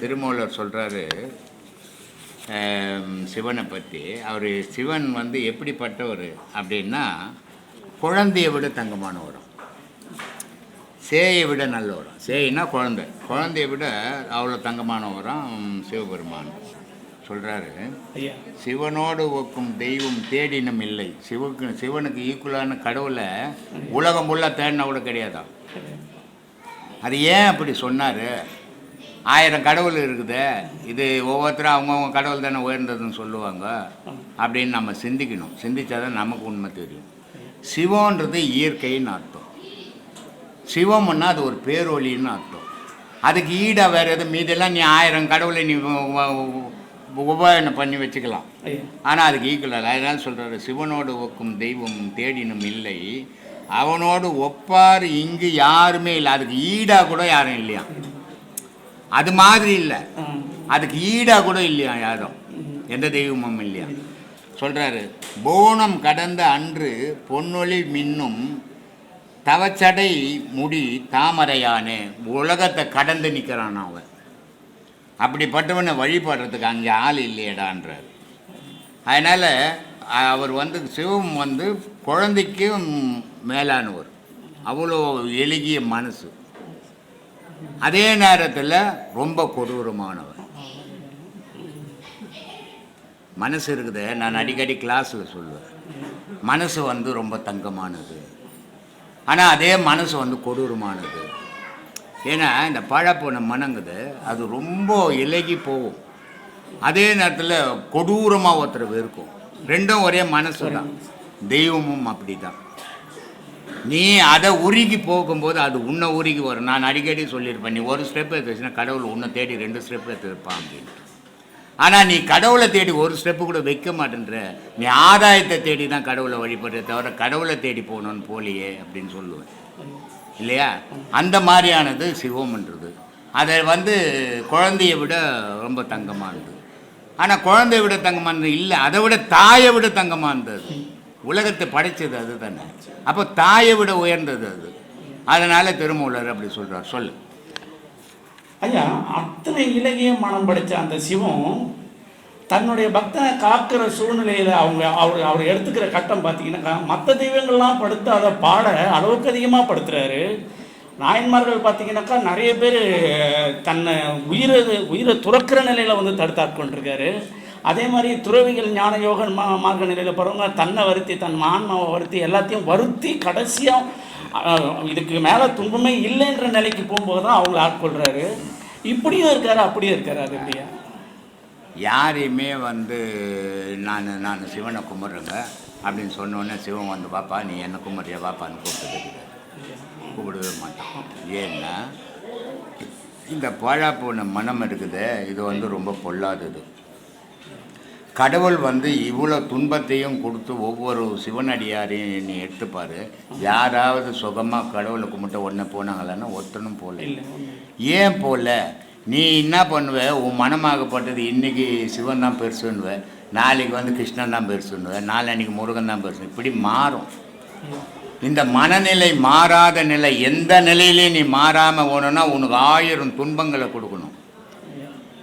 திருமூலர் சொல்கிறாரு சிவனை பற்றி அவர் சிவன் வந்து எப்படிப்பட்டவர் அப்படின்னா குழந்தையை விட தங்கமானவரும். சேயை விட நல்லவரும். சேயினா குழந்தை. குழந்தையை விட அவ்வளோ தங்கமானவரும் சிவபெருமான். சொல்கிறாரு சிவனோடு ஒக்கும் தெய்வம் தேடினும் இல்லை. சிவக்கு சிவனுக்கு ஈக்குவலான கடவுளை உலகம் ஃபுல்லாக தேடினா கூட கிடையாதான் அது ஏன் அப்படி சொன்னார்? ஆயிரம் கடவுள் இருக்குது. இது ஒவ்வொருத்தரும் அவங்கவுங்க கடவுள் தானே உயர்ந்ததுன்னு சொல்லுவாங்க. அப்படின்னு நம்ம சிந்திக்கணும். சிந்திச்சாதான் நமக்கு உண்மை தெரியும். சிவன்றது இயற்கைன்னு அர்த்தம். சிவம்னா அது ஒரு பேரொழின்னு அர்த்தம். அதுக்கு ஈடாக வேறு எதுவும் மீதெல்லாம் நீ ஆயிரம் கடவுளை நீ உபாயனம் பண்ணி வச்சுக்கலாம். ஆனால் அதுக்கு ஈக்குவல் அதனால் சொல்கிறாரு சிவனோடு ஒக்கும் தெய்வம் தேடினும் இல்லை. அவனோடு ஒப்பார் இங்கு யாருமே இல்லை. அதுக்கு ஈடாக கூட யாரும் இல்லையா? அது மாதிரி இல்லை. அதுக்கு ஈடாக கூட இல்லையா யாரும்? எந்த தெய்வமும் இல்லையா? சொல்கிறாரு போனம் கடந்த அன்று பொன்னொளி மின்னும் தவச்சடை முடி தாமரையானே உலகத்தை கடந்து நிற்கிறான் அவன். அப்படிப்பட்டவனை வழிபடுறதுக்கு அங்கே ஆள் இல்லையடான்றார். அதனால் அவர் வந்து சிவம் வந்து குழந்தைக்கும் மேலானவர். அவ்வளோ எளிய மனசு. அதே நேரத்தில் ரொம்ப கொடூரமானவர். மனசு இருக்குது நான் அடிக்கடி கிளாஸில் சொல்லுவேன். மனசு வந்து ரொம்ப தங்கமானது. ஆனால் அதே மனசு வந்து கொடூரமானது. ஏன்னா இந்த பழப்போன மனங்குது அது ரொம்ப இலகி போகும். அதே நேரத்தில் கொடூரமாக ஒருத்தர் இருக்கும். ரெண்டும் ஒரே மனசு தான் தெய்வமும் அப்படி தான் நீ அதை உருகி போகும்போது அது உன்னை உருகி வரும். நான் அடிக்கடி சொல்லியிருப்பேன் நீ ஒரு ஸ்டெப் எடுத்து வச்சுன்னா கடவுள் உன்னை தேடி ரெண்டு ஸ்டெப் எடுத்து வைப்பான் அப்படின்ட்டு. ஆனால் நீ கடவுளை தேடி ஒரு ஸ்டெப்பு கூட வைக்க மாட்டேன்ற. நீ ஆதாயத்தை தேடி தான் கடவுளை வழிபடுற தவிர கடவுளை தேடி போகணும்னு போலியே அப்படின்னு சொல்லுவேன். இல்லையா? அந்த மாதிரியானது சிவம்ன்றது. அதை வந்து குழந்தைய விட ரொம்ப தங்கமானது. ஆனால் குழந்தைய விட தங்கமானது இல்லை. அதை விட தாயை விட தங்கமானது உலகத்தை படைத்தது அது தானே அப்போ தாயை விட உயர்ந்தது அது. அதனால திருமூலர் அப்படி சொல்கிறார் சொல்லு. ஐயா அத்தனை இலகிய மனம் படைத்த அந்த சிவம் தன்னுடைய பக்தனை காக்கிற சூழ்நிலையில் அவங்க அவர் அவர் எடுத்துக்கிற கட்டம் பார்த்தீங்கன்னாக்கா மற்ற தெய்வங்கள்லாம் படுத்து அதை பாட அளவுக்கு அதிகமாக படுத்துறாரு. நாயன்மார்கள் பார்த்தீங்கன்னாக்கா நிறைய பேர் தன்னை உயிரை உயிரை துறக்கிற நிலையில் வந்து தடுத்தாட்கொண்டிருக்காரு அதே மாதிரி துறவிகள் ஞான யோக மா மார்க்க நிலையில் போகிறவங்க தன்னை வருத்தி தன் ஆன்மாவை வருத்தி எல்லாத்தையும் வருத்தி கடைசியாக இதுக்கு மேலே துன்பமே இல்லைன்ற நிலைக்கு போகும்போது தான் அவங்கள ஆட்கொள்கிறாரு இப்படியும் இருக்காரு அப்படியும் இருக்காரு அது இப்படியா யாரையுமே வந்து நான் நான் சிவனை கும்பிட்றேங்க அப்படின்னு சொன்னோடனே சிவன் வந்து பாப்பா நீ என்ன கும்பிட்றியா? பாப்பான்னு கூப்பிட்டு கூப்பிடவே மாட்டான். ஏன்னா இந்த பாழா போன மனம் இருக்குது இது வந்து ரொம்ப பொல்லாதது. கடவுள் வந்து இவ்வளோ துன்பத்தையும் கொடுத்து ஒவ்வொரு சிவனடியாரையும் நீ எடுத்துப்பாரு. யாராவது சுகமாக கடவுளை கும்பிட்டு உடனே போனாங்களான்னா ஒருத்தனும் போகல ஏன் போல? நீ என்ன பண்ணுவ? உன் மனமாகப்பட்டது இன்னைக்கு சிவன் தான் பெருசுன்னுவ. நாளைக்கு வந்து கிருஷ்ணன் தான் பெருசுன்னுவ. நாளைக்கு முருகன் தான் பெருசு. இப்படி மாறும். இந்த மனநிலை மாறாத நிலை எந்த நிலையிலையும் நீ மாறாமல் போகணுன்னா உனக்கு ஆயிரம் துன்பங்களை கொடுக்கணும்.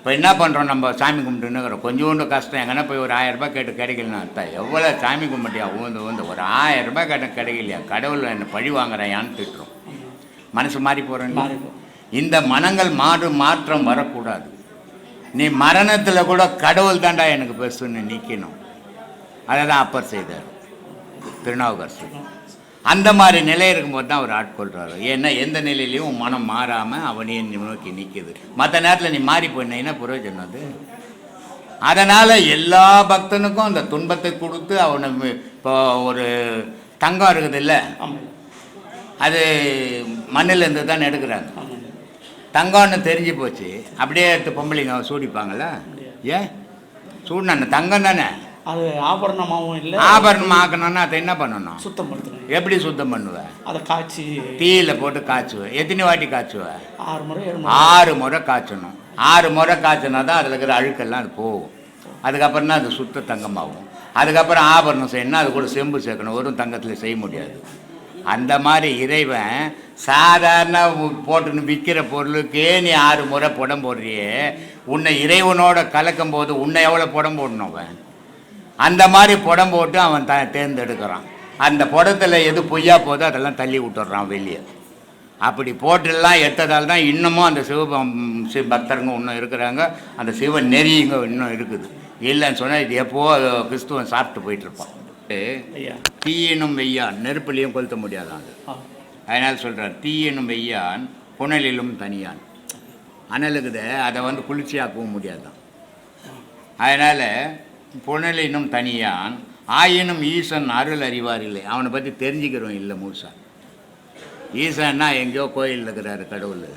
இப்போ என்ன பண்ணுறோம் நம்ம சாமி கும்பிட்டுன்னு கொஞ்சோண்டு கஷ்டம். எங்கன்னா போய் ஒரு ஆயிரம் ரூபாய் கேட்டு கிடைக்கலனா அர்த்தம் எவ்வளோ சாமி கும்பிட்டியா? ஊந்து ஊந்து. ஒரு ஆயிரம் ரூபாய் கேட்ட கிடைக்கலையா? கடவுள் என்னை பழி வாங்குறாயான்னு திட்டுறோம். மனசு மாறி போகிறேன் இந்த மனங்கள் மாறு மாற்றம் வரக்கூடாது. நீ மரணத்தில் கூட கடவுள் தாண்டா எனக்கு பெருசுன்னு நிற்கணும் அதை தான் அப்பர் செய்தார். திருநாவுக்கரசு அந்த மாதிரி நிலை இருக்கும்போது தான் அவர் ஆட்கொள்கிறாரு ஏன்னா எந்த நிலையிலையும் மனம் மாறாமல் அவனையே நோக்கி நிற்கிது மற்ற நேரத்தில் நீ மாறி போயினா பிரயோஜனம் அது. அதனால் எல்லா பக்தனுக்கும் அந்த துன்பத்தை கொடுத்து அவனை இப்போ ஒரு தங்கம் இருக்குது இல்லை அது மண்ணிலேருந்து தான் எடுக்கிறாங்க. தங்கம்னு தெரிஞ்சு போச்சு. அப்படியே எடுத்து பொம்பளைங்க சூடிப்பாங்களா? ஏன்? சூடின தங்கம் தானே? அது ஆபரணமாகவும் இல்லை. ஆபரணம் ஆக்கணும்னா அதை என்ன பண்ணணும்? சுத்தம் படுத்தணும் எப்படி சுத்தம் பண்ணுவ அதை காய்ச்சி தீயில போட்டு காய்ச்சுவ. எத்தனை வாட்டி காய்ச்சுவ? ஆறு முறை ஏழு ஆறு முறை காய்ச்சணும். ஆறு முறை காய்ச்சினா தான் அதில் இருக்கிற அழுக்கெல்லாம் அது போகும். அதுக்கப்புறம் தான் அது சுத்த தங்கமாகும். அதுக்கப்புறம் ஆபரணம் செய்யணும் அது கூட செம்பு சேர்க்கணும். வெறும் தங்கத்தில் செய்ய முடியாது. அந்த மாதிரி இறைவன் சாதாரண போட்டுன்னு விற்கிற பொருளுக்கே நீ ஆறு முறை புடம் போடுறியே. உன்னை இறைவனோட கலக்கும் போது உன்னை எவ்வளோ புடம் போடணும் அவன்? அந்த மாதிரி புடம் போட்டு அவன் த தேர்ந்தெடுக்கிறான். அந்த புடத்தில் எது பொய்யா போதோ அதெல்லாம் தள்ளி விட்டுறான் வெளியே. அப்படி போட்டுலாம் எடுத்ததால் தான் இன்னமும் அந்த சிவபம் சிவ பக்தருங்க இன்னும் இருக்கிறாங்க. அந்த சிவ நெறிங்க இன்னும் இருக்குது. இல்லைன்னு சொன்னால் இது எப்போ கிறிஸ்துவன் சாப்பிட்டு போயிட்டு இருப்பான் ஐயா. தீயினும் வெய்யான் நெருப்புலையும் கொளுத்த முடியாதான் அது. அதனால் சொல்கிறார் தீயினும் வெய்யான் புனலிலும் தனியான். அனலுக்குது அதை வந்து குளிர்ச்சியாக்கவும் முடியாதான். அதனால் புனலினும் தனியான் ஆயினும் ஈசன் அருள் அறிவார் இல்லை அவனை பற்றி தெரிஞ்சுக்கிறோம் இல்லை முழுசா ஈசன்னா எங்கேயோ கோயிலில் இருக்கிறாரு கடவுள்.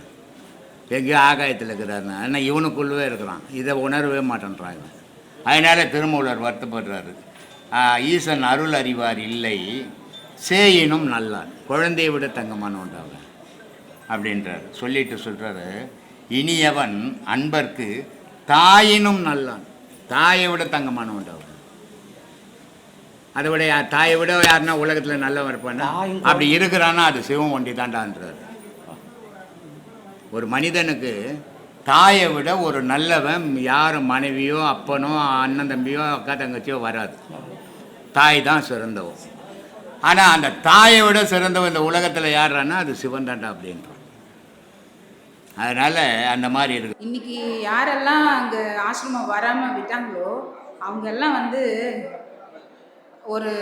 எங்கேயோ ஆகாயத்தில் இருக்கிறாருன்னா. ஆனால் இவனுக்குள்ளவே இருக்கிறான். இதை உணரவே மாட்டேன்றான் இவன். அதனால் திருமூலர் வருத்தப்படுறாரு. ஈசன் அருள் அறிவார் இல்லை சேயினும் நல்லான் குழந்தையை விட தங்கமான அவன் அப்படின்றார். சொல்லிட்டு சொல்கிறாரு இனியவன் அன்பர்க்கு தாயினும் நல்லான். தாயை விட தங்கமானவன் அவன் அதை விட தாயை விட யாருன்னா உலகத்தில் நல்லவன் இருப்பானா அப்படி இருக்கிறான்னா அது சிவம் ஒண்டி தாண்டான்றார். ஒரு மனிதனுக்கு தாயை விட ஒரு நல்லவன் யாரும் மனைவியோ அப்பனோ அண்ணன் தம்பியோ அக்கா தங்கச்சியோ வராது. தாய் தான் சிறந்தவன். ஆனால் அந்த தாயை விட சிறந்தவன் இந்த உலகத்தில் யாருன்னா அது சிவன் தாண்டா அப்படின்றான். அதனால் அந்த மாதிரி இருக்கு. இன்னைக்கு யாரெல்லாம் அங்கே ஆசிரமம் வராமல் விட்டாங்களோ அவங்க எல்லாம் வந்து ஒரு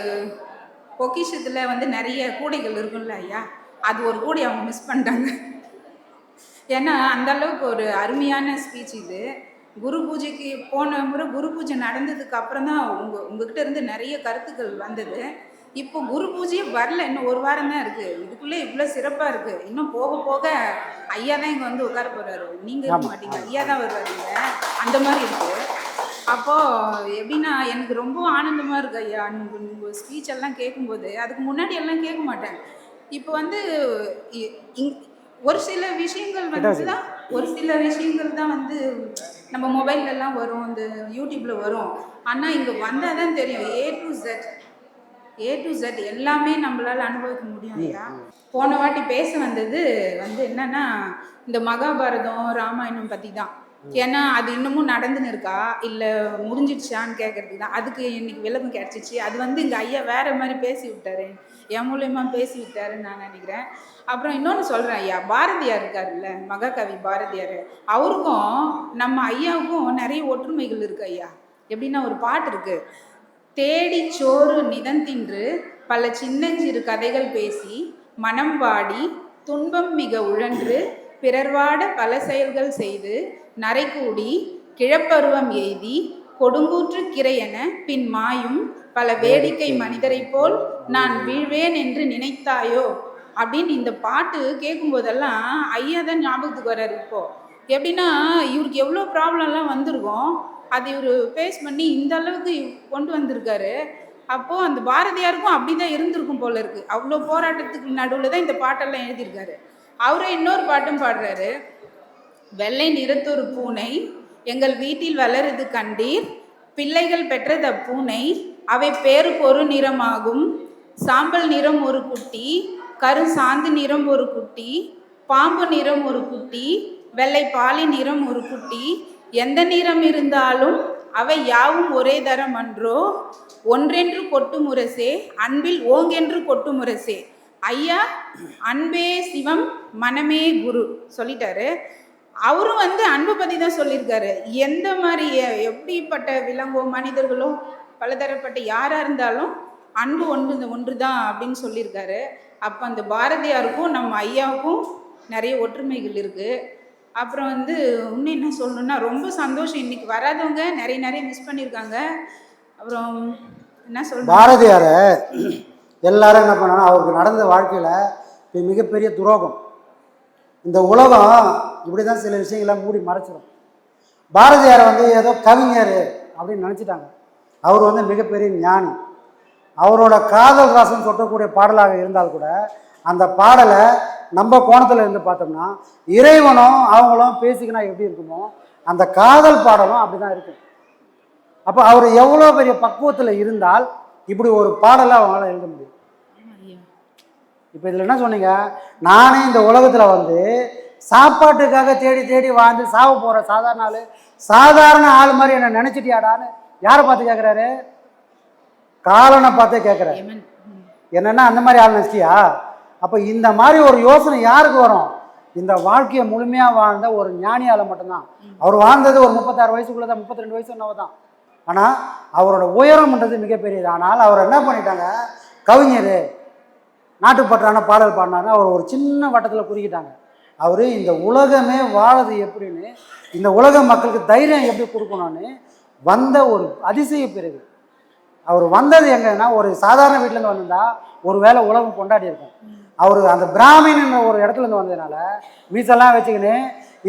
பொக்கிஷத்தில் வந்து நிறைய கூடைகள் இருக்கும்ல ஐயா அது ஒரு கூடை அவங்க மிஸ் பண்ணிட்டாங்க. ஏன்னா அந்த அளவுக்கு ஒரு அருமையான ஸ்பீச் இது. குரு பூஜைக்கு போன முறை குரு பூஜை நடந்ததுக்கு அப்புறம் தான் உங்க உங்ககிட்ட இருந்து நிறைய கருத்துக்கள் வந்தது. இப்போ குரு பூஜையே வரல இன்னும் ஒரு வாரம் தான் இருக்குது இதுக்குள்ளே இவ்வளோ சிறப்பாக இருக்குது இன்னும் போக போக ஐயா தான் இங்கே வந்து உட்கார போகிறாரு நீங்கள் இருக்க மாட்டீங்க. ஐயா தான் வருவாருங்க அந்த மாதிரி இருக்குது அப்போது எப்படின்னா எனக்கு ரொம்ப ஆனந்தமாக இருக்கு ஐயா. உங்கள் ஸ்பீச் எல்லாம் கேட்கும்போது அதுக்கு முன்னாடி எல்லாம் கேட்க மாட்டேன். இப்போ வந்து ஒரு சில விஷயங்கள் வந்து தான் ஒரு சில விஷயங்கள் தான் வந்து நம்ம மொபைல்ல எல்லாம் வரும் இந்த யூடியூப்ல வரும். ஆனால் இங்கே வந்தால் தான் தெரியும். A to Z A to Z எல்லாமே நம்மளால அனுபவிக்க முடியும் ஐயா போன வாட்டி பேச வந்தது வந்து என்னன்னா இந்த மகாபாரதம் ராமாயணம் பற்றி தான் ஏன்னா அது இன்னமும் நடந்துன்னு இருக்கா? இல்லை முடிஞ்சிடுச்சான்னு கேட்கறதுக்கு தான் அதுக்கு இன்னைக்கு விளக்கம் கிடச்சிச்சு. அது வந்து இங்கே ஐயா வேற மாதிரி பேசி விட்டாரு. என் மூலயமா பேசி விட்டாருன்னு நான் நினைக்கிறேன். அப்புறம் இன்னொன்று சொல்கிறேன் ஐயா. பாரதியார் இருக்காருல்ல மகாகவி பாரதியார். அவருக்கும் நம்ம ஐயாவுக்கும் நிறைய ஒற்றுமைகள் இருக்கு ஐயா. எப்படின்னா ஒரு பாட்டு இருக்கு. தேடி சோறு நிதந்தின்று பல சின்னஞ்சிறு கதைகள் பேசி மனம் வாடி துன்பம் மிக உழன்று பிறர்வாட பல செயல்கள் செய்து நரைக்கூடி கிழப்பருவம் எய்தி கொடுங்கூற்று கிரையென பின் மாயும் பல வேடிக்கை மனிதரைப் போல் நான் வீழ்வேன் என்று நினைத்தாயோ? அப்படின்னு இந்த பாட்டு கேட்கும்போதெல்லாம் ஐயா தான் ஞாபகத்துக்கு வர்றாரு இப்போ. எப்படின்னா இவருக்கு எவ்வளோ ப்ராப்ளம்லாம் வந்திருக்கும். அது இவர் ஃபேஸ் பண்ணி இந்த அளவுக்கு கொண்டு வந்திருக்காரு. அப்போது அந்த பாரதியாருக்கும் அப்படி தான் இருந்திருக்கும் போல இருக்கு. அவ்வளோ போராட்டத்துக்கு நடுவில் தான் இந்த பாட்டெல்லாம் எழுதியிருக்காரு. அவரே இன்னொரு பாட்டும் பாடுறாரு. வெள்ளை நிறத்தொரு பூனை எங்கள் வீட்டில் வளருது கண்டீர். பிள்ளைகள் பெற்றது அப்பூனை அவை பேரு பொறு நிறமாகும். சாம்பல் நிறம் ஒரு குட்டி கரு சாந்து நிறம் ஒரு குட்டி பாம்பு நிறம் ஒரு குட்டி வெள்ளை பாலி நிறம் ஒரு குட்டி எந்த நிறம் இருந்தாலும் அவை யாவும் ஒரே தரம் அன்றோ? ஒன்றென்று கொட்டு முரசே அன்பில் ஓங்கென்று கொட்டு முரசே. ஐயா அன்பே சிவம் மனமே குரு. சொல்லிட்டாரு. அவரும் வந்து அன்பு பற்றி தான் சொல்லியிருக்காரு. எந்த மாதிரி எப்படிப்பட்ட விலங்கோ மனிதர்களோ பலதரப்பட்ட யாராக இருந்தாலும் அன்பு ஒன்று ஒன்று தான் அப்படின்னு சொல்லியிருக்காரு. அப்போ அந்த பாரதியாருக்கும் நம்ம ஐயாவுக்கும் நிறைய ஒற்றுமைகள் இருக்குது அப்புறம் வந்து இன்னும் என்ன சொல்லணும்னா ரொம்ப சந்தோஷம். இன்னைக்கு வராதவங்க நிறைய நிறைய மிஸ் பண்ணியிருக்காங்க அப்புறம் என்ன சொல்றது பாரதியாரை எல்லாரும் என்ன பண்ணணும் அவருக்கு நடந்த வாழ்க்கையில் மிகப்பெரிய துரோகம். இந்த உலகம் இப்படி தான் சில விஷயங்கள்லாம் மூடி மறைச்சிடும் பாரதியார் வந்து ஏதோ கவிஞர் அப்படின்னு நினச்சிட்டாங்க. அவர் வந்து மிகப்பெரிய ஞானி. அவரோட காதல் ராசம் சொட்டக்கூடிய பாடலாக இருந்தால் கூட அந்த பாடலை நம்ம கோணத்தில் இருந்து பார்த்தோம்னா இறைவனும் அவங்களும் பேசிக்கினா எப்படி இருக்குமோ அந்த காதல் பாடலும் அப்படி தான் இருக்கும் அப்போ அவர் எவ்வளோ பெரிய பக்குவத்தில் இருந்தால் இப்படி ஒரு பாடலை அவங்களால எழுத முடியும். இப்போ இதில் என்ன சொன்னீங்க? நானே இந்த உலகத்தில் வந்து சாப்பாட்டுக்காக தேடி தேடி வாழ்ந்து சாவ போகிற சாதாரண ஆள் சாதாரண ஆள் மாதிரி என்ன நினச்சிட்டியாடான்னு யாரை பார்த்து கேட்குறாரு காலனை பார்த்தே கேட்குறாரு. என்னன்னா அந்த மாதிரி ஆள் நினச்சிட்டியா? அப்போ இந்த மாதிரி ஒரு யோசனை யாருக்கு வரும்? இந்த வாழ்க்கையை முழுமையாக வாழ்ந்த ஒரு ஞானியால் மட்டும்தான். அவர் வாழ்ந்தது ஒரு முப்பத்தாறு வயசுக்குள்ளே தான் முப்பத்தி ரெண்டு வயசு தான் ஆனால் அவரோட உயரம்ன்றது மிகப்பெரியது. ஆனால் அவர் என்ன பண்ணிட்டாங்க? கவிஞர் நாட்டுப்பற்றான பாடல் பாடினாங்க அவர் ஒரு சின்ன வட்டத்தில் குறுக்கிட்டாங்க. அவர் இந்த உலகமே வாழது எப்படின்னு இந்த உலக மக்களுக்கு தைரியம் எப்படி கொடுக்கணும்னு வந்த ஒரு அதிசய பிறகு அவர் வந்தது எங்கன்னா ஒரு சாதாரண வீட்டிலேருந்து வந்திருந்தா ஒரு வேளை உலகம் கொண்டாடி இருக்கும். அவர் அந்த பிராமின் ஒரு இடத்துலேருந்து வந்ததுனால மீசெல்லாம் வச்சுக்கின்னு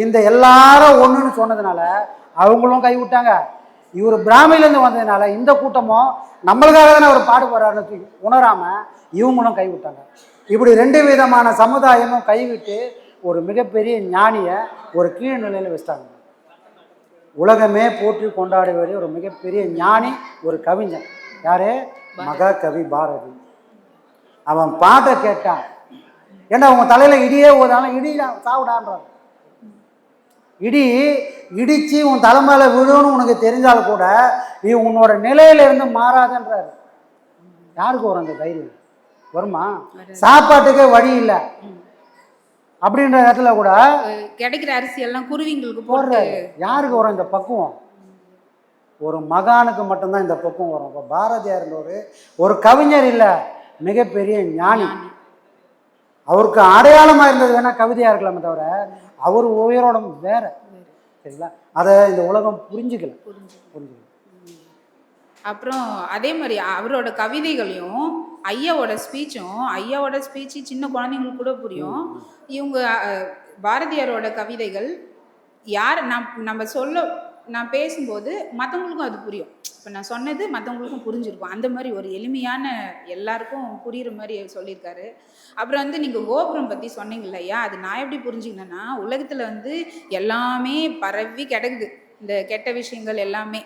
இந்த எல்லாரும் ஒன்றுன்னு சொன்னதுனால அவங்களும் கை விட்டாங்க. இவர் பிராமிலேருந்து வந்ததுனால இந்த கூட்டமும் நம்மளுக்காக தானே அவர் பாடுபடுறாருன்னு உணராமல் இவங்களும் கை விட்டாங்க. இப்படி ரெண்டு விதமான சமுதாயமும் கைவிட்டு ஒரு மிகப்பெரிய ஞானியை ஒரு கீழ் நிலையில் வச்சிட்டாங்க. உலகமே போற்றி கொண்டாட வேண்டிய ஒரு மிகப்பெரிய ஞானி ஒரு கவிஞன் யாரு? மகாகவி பாரதி. அவன் பாட்டை கேட்டான். ஏன்னா உங்க தலையில இடியே ஓதாலும் இடி சாவிடான்றான் இடி இடிச்சு உன் தலைமையில விழுன்னு உனக்கு தெரிஞ்சால் கூட நீ உன்னோட நிலையில இருந்து மாறாதன்றாரு. யாருக்கு வரும் அந்த தைரியம்? வருமா? சாப்பாட்டுக்கே வழி இல்லை. அப்படின்ற இடத்துல கூட கிடைக்கிற அரிசி எல்லாம் குருவிங்களுக்கு போடுற போடுறாரு. யாருக்கு வரும் இந்த பக்குவம்? ஒரு மகானுக்கு மட்டும்தான் இந்த பக்குவம் வரும். இப்போ பாரதியார்ன்றவர் ஒரு கவிஞர் இல்லை மிகப்பெரிய ஞானி. அவருக்கு அடையாளமாக இருந்தது வேணா கவிதையாக இருக்கலாமே தவிர அவர் உயரோட வேற. சரிங்களா? அதை இந்த உலகம் புரிஞ்சுக்கல. புரிஞ்சுக்கல. அப்புறம் அதே மாதிரி அவரோட கவிதைகளையும் ஐயாவோட ஸ்பீச்சும் ஐயாவோட ஸ்பீச்சு சின்ன குழந்தைங்களுக்கு கூட புரியும். இவங்க பாரதியாரோட கவிதைகள் யார் நம் நம்ம சொல்ல நான் பேசும்போது மற்றவங்களுக்கும் அது புரியும். இப்போ நான் சொன்னது மற்றவங்களுக்கும் புரிஞ்சிருக்கும். அந்த மாதிரி ஒரு எளிமையான எல்லாருக்கும் புரியுற மாதிரி சொல்லியிருக்காரு. அப்புறம் வந்து நீங்கள் கோபுரம் பற்றி சொன்னீங்க இல்லையா அது நான் எப்படி புரிஞ்சுக்கினேன்னா உலகத்தில் வந்து எல்லாமே பரவி கிடக்குது. இந்த கெட்ட விஷயங்கள் எல்லாமே.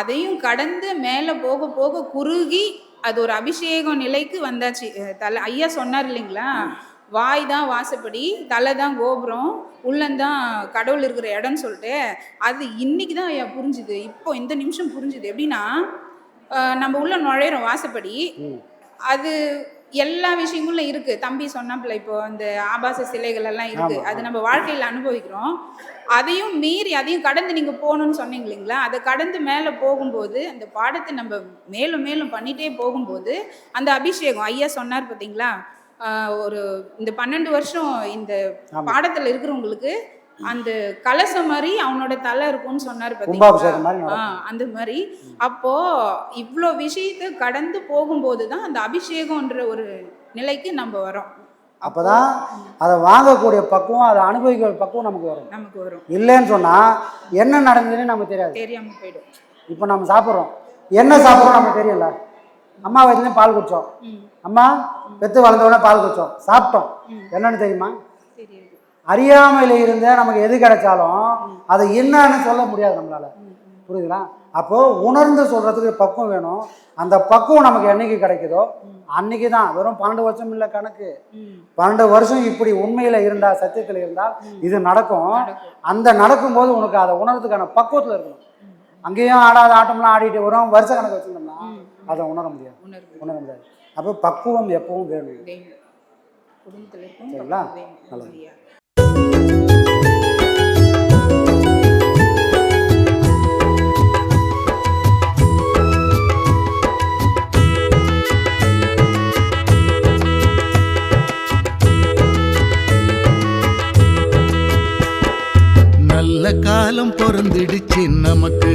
அதையும் கடந்து மேலே போக போக குறுகி அது ஒரு அபிஷேகம் நிலைக்கு வந்தாச்சு. தலை ஐயா சொன்னார் இல்லைங்களா? வாய் தான் வாசப்படி தலை தான் கோபுரம் உள்ளந்தான் கடவுள் இருக்கிற இடம்னு சொல்லிட்டு அது இன்னைக்கு தான் ஐயா புரிஞ்சுது. இப்போ இந்த நிமிஷம் புரிஞ்சுது. எப்படின்னா நம்ம உள்ள நுழையிறோம் வாசப்படி அது எல்லா விஷயங்களும் இருக்கு. தம்பி சொன்னாப்புல இப்போ அந்த ஆபாச சிலைகள் எல்லாம் இருக்கு அது நம்ம வாழ்க்கையில் அனுபவிக்கிறோம். அதையும் மீறி அதையும் கடந்து நீங்க போகணும்னு சொன்னீங்க இல்லைங்களா? அதை கடந்து மேலே போகும்போது அந்த பாடத்தை நம்ம மேலும் மேலும் பண்ணிட்டே போகும்போது அந்த அபிஷேகம் ஐயா சொன்னார் பார்த்தீங்களா ஒரு இந்த பன்னெண்டு வருஷம் இந்த. பாடத்துல இருக்கிறவங்களுக்கு அந்த கலசம் மாதிரி அவனோட தலை இருக்கும்னு சொன்னார் பார்த்தீங்களா அந்த மாதிரி. அப்போ இவ்வளோ விஷயத்தை கடந்து போகும்போது தான் அந்த அபிஷேகம்ன்ற ஒரு நிலைக்கு நம்ம வரோம். அப்பதான் அதை வாங்கக்கூடிய பக்குவம் அதை அனுபவிக்கிற பக்குவம் நமக்கு வரும். நமக்கு வரும். இல்லைன்னு சொன்னால் என்ன நடந்ததுன்னு நமக்கு தெரியாது. தெரியாம போயிடும். இப்போ நம்ம சாப்பிட்றோம். என்ன சாப்பிட்றோம் நமக்கு தெரியல. அம்மா வயசுலேயும் பால் குடித்தோம் அம்மா பெத்து வளர்ந்த உடனே பால் குடித்தோம் சாப்பிட்டோம். என்னன்னு தெரியுமா? அறியாமையில் இருந்த நமக்கு எது கிடைச்சாலும் அதை என்னன்னு சொல்ல முடியாது நம்மளால. புரியுதுங்களா? அப்போ உணர்ந்து சொல்றதுக்கு பக்குவம் வேணும். அந்த பக்குவம் நமக்கு என்னைக்கு கிடைக்குதோ அன்னைக்கு தான் வெறும் பன்னெண்டு வருஷம் இல்லை கணக்கு. பன்னெண்டு வருஷம் இப்படி உண்மையில இருந்தா சத்தியத்தில் இருந்தால் இது நடக்கும். நடக்கும். அந்த நடக்கும்போது உனக்கு அதை உணர்றதுக்கான பக்குவத்தில் இருக்கணும். அங்கேயும் ஆடாத ஆட்டம்லாம் ஆடிட்டு வரும் வருஷ கணக்கு வச்சிருந்தோம்னா அதை உணர முடியாது. உணர முடியாது. அப்போ பக்குவம் எப்பவும் வேணும். சரிங்களா? நல்லது. நல்ல காலம் பிறந்துடுச்சு நமக்கு.